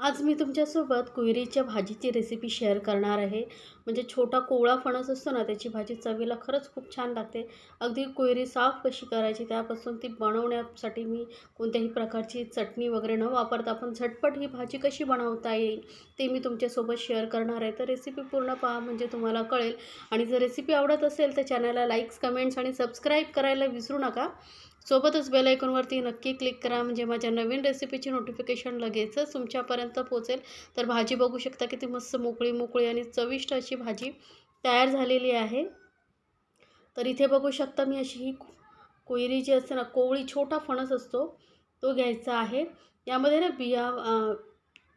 आज मी तुमच्यासोबत कुयरीच्या भाजीची रेसिपी शेअर करणार आहे. म्हणजे छोटा कोवळा फणस असतो ना त्याची भाजी चवीला खरंच खूप छान लागते. अगदी कुयरी साफ कशी करायची त्यापासून ती बनवण्यासाठी मी कोणत्याही प्रकारची चटणी वगैरे न वापरता आपण झटपट ही भाजी कशी बनवता येईल ते मी तुमच्यासोबत शेअर करणार आहे. तर रेसिपी पूर्ण पहा म्हणजे तुम्हाला कळेल. आणि जर रेसिपी आवडत असेल तर चॅनलला लाईक्स कमेंट्स आणि सबस्क्राईब करायला विसरू नका. सोबतच बेल आयकॉनवरती नक्की क्लिक करा. म्हणजे माझ्या नवीन रेसिपीची नोटिफिकेशन लगेचच तुमच्यापर्यंत पोचेल तर भाजी बघू शकता किती मस्त मोकळी मोकळी आणि चविष्ट अशी भाजी तयार झालेली आहे. तर इथे बघू शकता मी अशी ही कोयरी जी असते ना कोवळी छोटा फणस असतो तो घ्यायचा आहे. यामध्ये ना बिया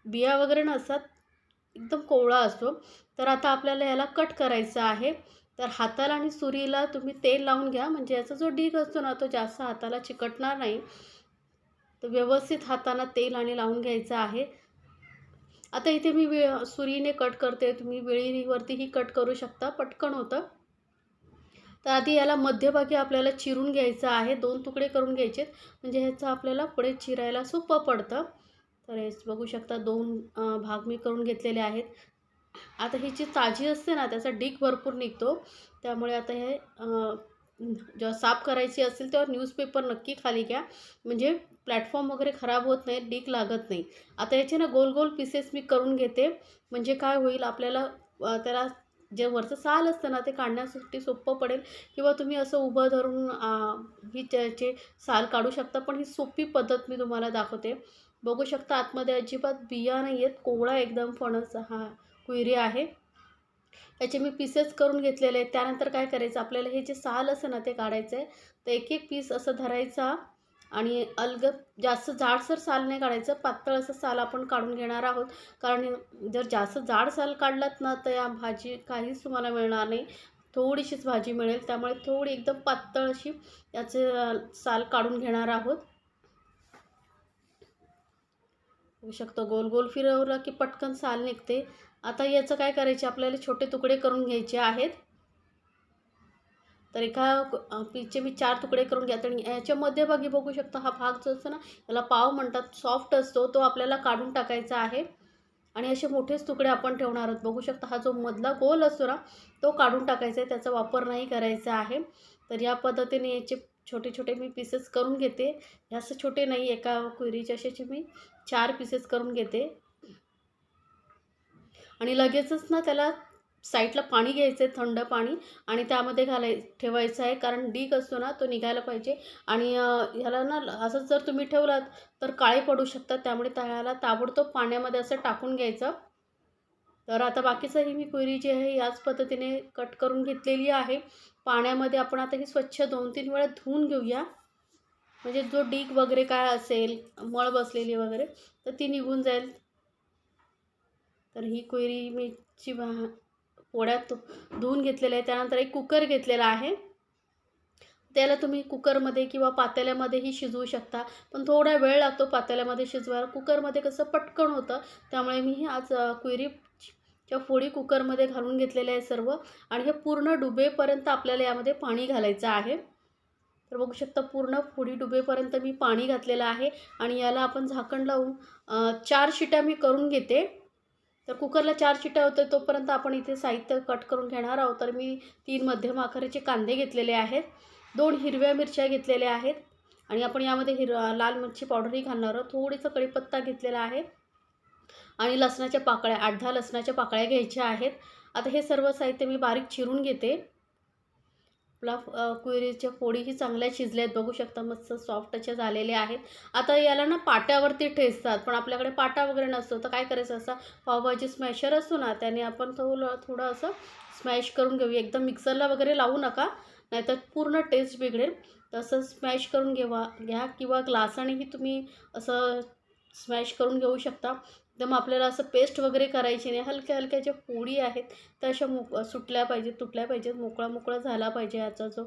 बिया वगैरे नसतात एकदम कोवळा असतो. तर आता आपल्याला याला कट करायचा आहे. तर हाताला आणि सुरीला तुम्ही तेल लावून घ्या. म्हणजे याचा जो डीग असतो ना तो जास्त हाताला चिकटणार नाही. तर व्यवस्थित हाताला तेल आणि लावून घ्यायचं आहे. आता इथे मी वे सुरीने कट करते. तुम्ही वेळीवरतीही कट करू शकता. पटकन होतं. तर आधी याला मध्यभागी आपल्याला चिरून घ्यायचं आहे. दोन तुकडे करून घ्यायचे म्हणजे ह्याचं आपल्याला पुढे चिरायला सोपं पडतं. तर हे बघू शकता दोन भाग मी करून घेतलेले आहेत. आता ही जी ताजी असते ना त्याचा डीक भरपूर निघतो. त्यामुळे आता हे जेव्हा साफ करायची असेल तेव्हा न्यूजपेपर नक्की खाली घ्या. म्हणजे प्लॅटफॉर्म वगैरे खराब होत नाही डीक लागत नाही. आता याचे ना गोल गोल पीसेस मी करून घेते. म्हणजे काय होईल आपल्याला त्याला जे वरचं साल असतं ना ते काढण्यासाठी सोपं पडेल. किंवा तुम्ही असं उभं धरून ही त्याचे साल काढू शकता. पण ही सोपी पद्धत मी तुम्हाला दाखवते. बघू शकता आतमध्ये अजिबात बिया नाही आहेत कोवळा एकदम फणस हा कुयरी आहे. याचे मी पीसेस करून घेतलेले आहेत. त्यानंतर काय करायचं? आपल्याला हे जे साल असं ना ते काढायचं आहे. तर एक एक पीस असं धरायचा आणि अलग जास्त जाडसर साल नाही काढायचं. पातळ असं साल आपण काढून घेणार आहोत. कारण जर जास्त जाड साल काढलात ना तर या भाजी काहीच तुम्हाला मिळणार नाही. थोडीशीच भाजी मिळेल. त्यामुळे थोडी एकदम पातळ अशी याचे साल काढून घेणार आहोत. होऊ शकतो. गोल गोल फिरवलं की पटकन साल निघते. आता याचं काय करायचे? आपल्याला छोटे तुकडे करून घ्यायचे आहेत. तर एका पीचे मी चार तुकडे करून घ्या आणि याच्या मध्यभागी बघू शकता हा भाग जो असतो ना याला पाव म्हणतात सॉफ्ट असतो तो आपल्याला काढून टाकायचा आहे. आणि असे मोठेच तुकडे आपण ठेवणार आहोत. बघू शकता हा जो मधला गोल असतो ना तो काढून टाकायचा आहे. त्याचा वापर नाही करायचा आहे. तर या पद्धतीने याचे छोटे छोटे मी पीसेस करून घेते. जास्त छोटे नाही एका कुयरीचे अशाचे मी चार पीसेस करून घेते. आणि लगेचच ना त्याला साईडला पाणी घ्यायचं आहे थंड पाणी आणि त्यामध्ये घालाय ठेवायचं आहे. कारण डीक असतो ना तो निघायला पाहिजे. आणि ह्याला ना असंच जर तुम्ही ठेवलात तर काळे पडू शकतात. त्यामुळे त्याला ताबडतोब पाण्यामध्ये असं टाकून घ्यायचं. तर आता बाकीचंही मी कुयरी जी आहे याच पद्धतीने कट करून घेतलेली आहे. पाण्यामध्ये आपण आता ही स्वच्छ दोन तीन वेळा धुवून घेऊया. म्हणजे जो डीक वगैरे काय असेल मळ बसलेली वगैरे तर ती निघून जाईल. तर ही कोयरी मिरची भा पोळ्यात धुवून घेतलेलं आहे. त्यानंतर एक कुकर घेतलेला आहे. त्याला तुम्ही कुकरमध्ये किंवा पातेल्यामध्येही शिजवू शकता. पण थोडा वेळ लागतो पातेल्यामध्ये शिजवायला. कुकरमध्ये कसं पटकन होतं. त्यामुळे मी ही आज अ, कुयरीच्या फोडी कुकरमध्ये घालून घेतलेले आहे सर्व. आणि हे पूर्ण डुबेपर्यंत आपल्याला यामध्ये पाणी घालायचं आहे. तर बघू शकता पूर्ण फोडी डुबेपर्यंत मी पाणी घातलेलं आहे. आणि याला आपण झाकण लावून चार शिट्या मी करून घेते. तर कुकरला चार शिट्या होतं तोपर्यंत आपण इथे साहित्य कट करून घेणार आहोत. तर मी तीन मध्यम आकाराचे कांदे घेतलेले आहेत दोन हिरव्या मिरच्या घेतलेल्या आहेत आणि आपण यामध्ये हिर लाल मिरची पावडरही घालणार आहोत. थोडीसं कढीपत्ता घेतलेला आहे आणि लसणाच्या पाकळ्या आठ दहा लसणाच्या पाकळ्या घ्यायच्या आहेत. आता हे सर्व साहित्य मी बारीक चिरून घेते. आपला अ, फोडीही चांगल्या शिजल्या आहेत. बघू शकता मस्त सॉफ्ट अशा झालेल्या आहेत. आता याला ना पाट्यावरती ठेचतात पण आपल्याकडे पाटा वगैरे नसतो. तर काय करायचं असं पावभाजी स्मॅशर असतो ना त्याने आपण थोडं थोडं असं स्मॅश करून घेऊ एकदम मिक्सरला वगैरे लावू नका नाहीतर पूर्ण टेस्ट बिघडेल. तसं स्मॅश करून घेवा घ्या. किंवा ग्लासानेही तुम्ही असं स्मॅश करून घेऊ शकता. एकदम आपल्याला असं पेस्ट वगैरे करायची नाही. हलक्या हलक्या ज्या पोळी आहेत त्या अशा मोक सुटल्या पाहिजेत तुटल्या पाहिजेत मोकळा मोकळा झाला पाहिजे याचा जो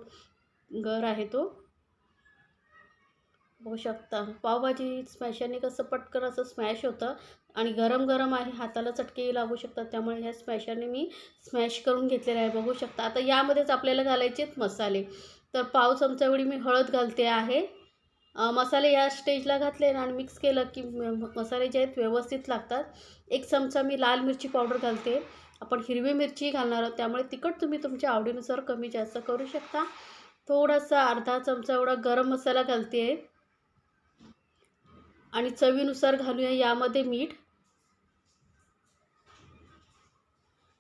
गर आहे तो. बघू शकता. पावभाजी स्मॅशरने कसं पटकन असं स्मॅश होतं आणि गरम गरम आहे हाताला चटकेही लागू शकतात. त्यामुळे ह्या स्मॅशरने मी स्मॅश करून घेतलेलं आहे. बघू शकता. आता यामध्येच आपल्याला घालायचेत मसाले. तर पाव चमचा मी हळद घालते आहे. मसाले या स्टेजला घातले आणि मिक्स केलं की म- मसाले जे आहेत व्यवस्थित लागतात. एक चमचा मी लाल मिरची पावडर घालते. आपण हिरवी मिरची घालणार आहोत त्यामुळे तिखट तुम्ही तुमच्या आवडीनुसार कमी जास्त करू शकता. थोडासा अर्धा चमचा एवढा गरम मसाला घालते. आहे आणि चवीनुसार घालूया यामध्ये मीठ.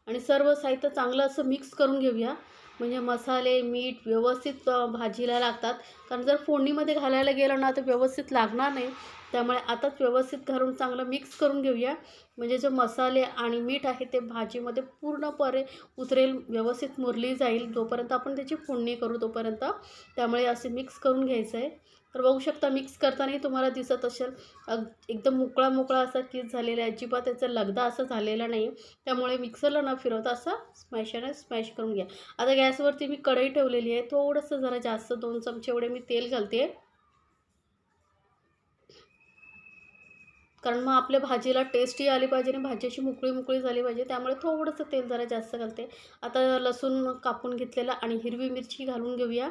आणि सर्व साहित्य चांगलं असं मिक्स करून घेऊया. म्हणजे मसाले मीठ व्यवस्थित भाजीला लागतात. कारण जर फोडणीमध्ये घालायला गेलं ना तर व्यवस्थित लागणार नाही. त्यामुळे आताच व्यवस्थित घालून चांगलं मिक्स करून घेऊया. म्हणजे जो मसाले आणि मीठ आहे ते भाजीमध्ये पूर्णपणे उतरेल व्यवस्थित मुरली जाईल. जोपर्यंत आपण त्याची फोडणी करू तोपर्यंत त्यामुळे असे मिक्स करून घ्यायचं आहे. तर बघू शकता मिक्स करतानाही तुम्हाला दिसत असेल. अग एकदम मोकळा मोकळा असा केस झालेला आहे. अजिबात त्याचा लगदा असा झालेला नाही. त्यामुळे मिक्सरला न फिरवता असं स्मॅशरने स्मॅश करून घ्या. आता गॅसवरती मी कढई ठेवलेली आहे. थोडंसं जरा जास्त दोन चमचे एवढे मी तेल घालते. कारण मग आपल्या भाजीला टेस्टही आली पाहिजे आणि भाजी अशी मोकळी मोकळी झाली पाहिजे. त्यामुळे थोडंसं तेल जरा जास्त घालते. आता लसूण कापून घेतलेला आणि हिरवी मिरची घालून घेऊया.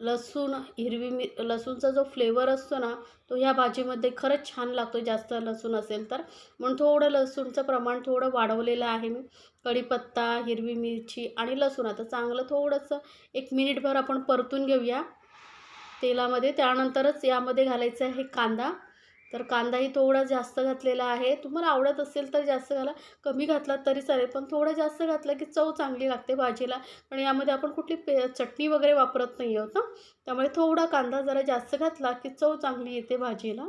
लसूण हिरवी मि लसूणचा जो फ्लेवर असतो ना तो ह्या भाजीमध्ये खरंच छान लागतो. जास्त लसूण असेल तर. म्हणून थोडं लसूणचं प्रमाण थोडं वाढवलेलं आहे मी. कढीपत्ता हिरवी मिरची आणि लसूण. आता चांगलं थोडंसं एक मिनिटभर आपण परतून घेऊया. तेलामध्ये त्यानंतरच यामध्ये घालायचं आहे कांदा. तर कांदाही थोडा जास्त घातलेला आहे. तुम्हाला आवडत असेल तर जास्त घाला. कमी घातलात तरी चालेल पण थोडं जास्त घातलं की चव चांगली लागते भाजीला. पण यामध्ये आपण कुठली पे चटणी वगैरे वापरत नाही आहोत ना? त्यामुळे थोडा कांदा जरा जास्त घातला की चव चांगली येते भाजीला.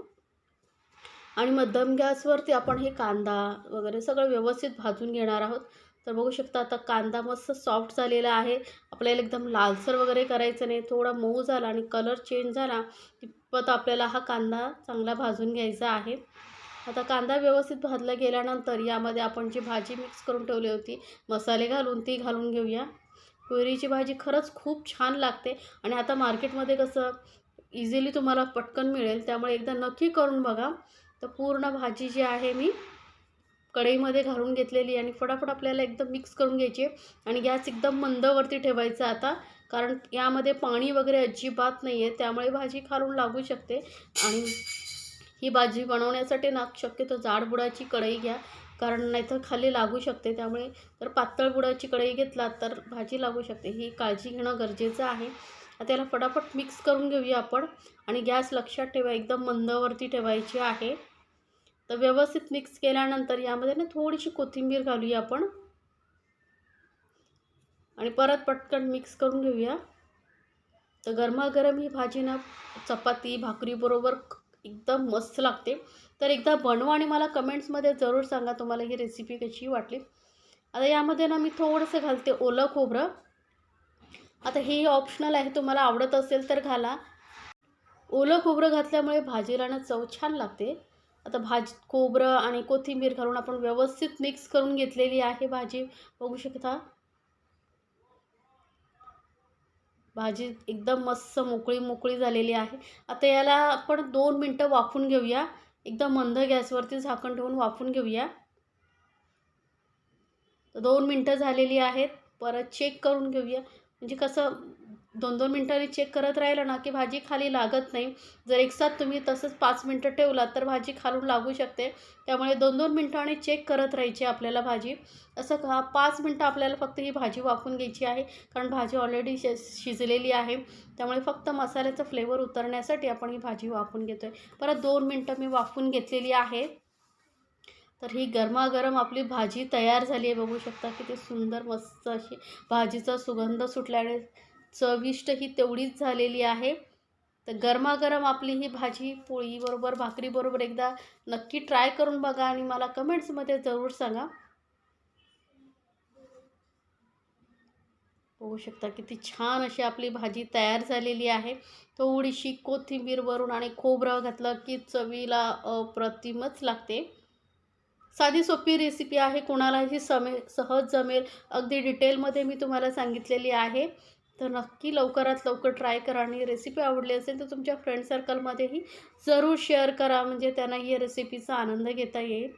आणि मध्यम गॅसवरती आपण हे कांदा वगैरे सगळं व्यवस्थित भाजून घेणार आहोत. तर बघू शकता आता कांदा मस्त सॉफ्ट झालेला आहे. आपल्याला एकदम लालसर वगैरे करायचं नाही. थोडा मऊ झाला आणि कलर चेंज झाला तितपत आपल्याला हा कांदा चांगला भाजून घ्यायचा आहे. आता कांदा व्यवस्थित भाजला गेल्यानंतर यामध्ये आपण जी भाजी मिक्स करून ठेवली होती मसाले घालून ती घालून घेऊया. कोयरीची भाजी खरंच खूप छान लागते आणि आता मार्केटमध्ये कसं इझिली तुम्हाला पटकन मिळेल. त्यामुळे एकदा नक्की करून बघा. तर पूर्ण भाजी जी आहे मी कढईमध्ये घालून घेतलेली आणि फटाफट आपल्याला एकदम मिक्स करून घ्यायची आहे. आणि गॅस एकदम मंदवरती ठेवायचा आता. कारण यामध्ये पाणी वगैरे अजिबात नाही आहे. त्यामुळे भाजी खालून लागू शकते. आणि ही भाजी बनवण्यासाठी ना शक्यतो जाड बुडाची कढई घ्या. कारण नाहीतर खाली लागू शकते. त्यामुळे जर पातळ बुडाची कढई घेतला तर भाजी लागू शकते. ही काळजी घेणं गरजेचं आहे. आता त्याला फटाफट मिक्स करून घेऊया आपण. आणि गॅस लक्षात ठेवा. एकदम मंदवरती ठेवायची आहे. तर व्यवस्थित मिक्स केल्यानंतर यामध्ये ना थोडीशी कोथिंबीर घालूया आपण. आणि परत पटकन मिक्स करून घेऊया. तर गरमागरम ही भाजी ना चपाती भाकरीबरोबर एकदम मस्त लागते. तर एकदा बनवा आणि मला कमेंट्समध्ये जरूर सांगा तुम्हाला ही रेसिपी कशी वाटली. आता यामध्ये ना मी थोडंसं घालते ओलं खोबरं. आता हे ऑप्शनल आहे तुम्हाला आवडत असेल तर घाला. ओलं खोबरं घातल्यामुळे भाजीला ना चव छान लागते. आता भाजी खोबरं आणि कोथिंबीर घालून आपण व्यवस्थित मिक्स करून घेतलेली आहे भाजी. बघू शकता. भाजी एकदम मस्त मोकळी मोकळी झालेली आहे. आता याला आपण दोन मिनटं वाफून घेऊया. एकदम मंद गॅसवरती झाकण ठेवून वाफून घेऊया. दोन मिनटं झालेली आहेत. परत चेक करून घेऊया. म्हणजे कसं दोन दोन मिनटांनी चेक करत राहिलं ना की भाजी खाली लागत नाही. जर एकसाथ तुम्ही तसंच पाच मिनटं ठेवलात तर भाजी खालून लागू शकते. त्यामुळे दोन दोन मिनटांनी चेक करत राहायची आपल्याला भाजी. असं का पाच मिनटं आपल्याला फक्त ही भाजी वाफून घ्यायची आहे कारण भाजी ऑलरेडी शि शिजलेली आहे. त्यामुळे फक्त मसाल्याचा फ्लेवर उतरण्यासाठी आपण ही भाजी वाफून घेतो आहे परत दोन मिनटं मी वाफून घेतलेली आहे. तर ही गरमागरम आपली भाजी तयार झाली आहे. बघू शकता किती सुंदर मस्त अशी भाजीचा सुगंध सुटल्याने चविष्ट ही तेवढीच झालेली आहे. तर गरमागरम आपली ही भाजी पोळीबरोबर भाकरीबरोबर एकदा नक्की ट्राय करून बघा आणि मला कमेंट्समध्ये जरूर सांगा. बघू शकता किती छान अशी आपली भाजी तयार झालेली आहे. थोडीशी कोथिंबीर वरून आणि खोबरं घातलं की चवीला अप्रतिमच लागते. साधी सोपी रेसिपी आहे कोणालाही समे सहज जमेल. अगदी डिटेलमध्ये मी तुम्हाला सांगितलेली आहे. तर नक्की लवकरात लवकर ट्राय करा आणि रेसिपी आवडली असेल तर तुमच्या फ्रेंड सर्कलमध्येही जरूर शेअर करा. म्हणजे त्यांना ही रेसिपीचा आनंद घेता येईल.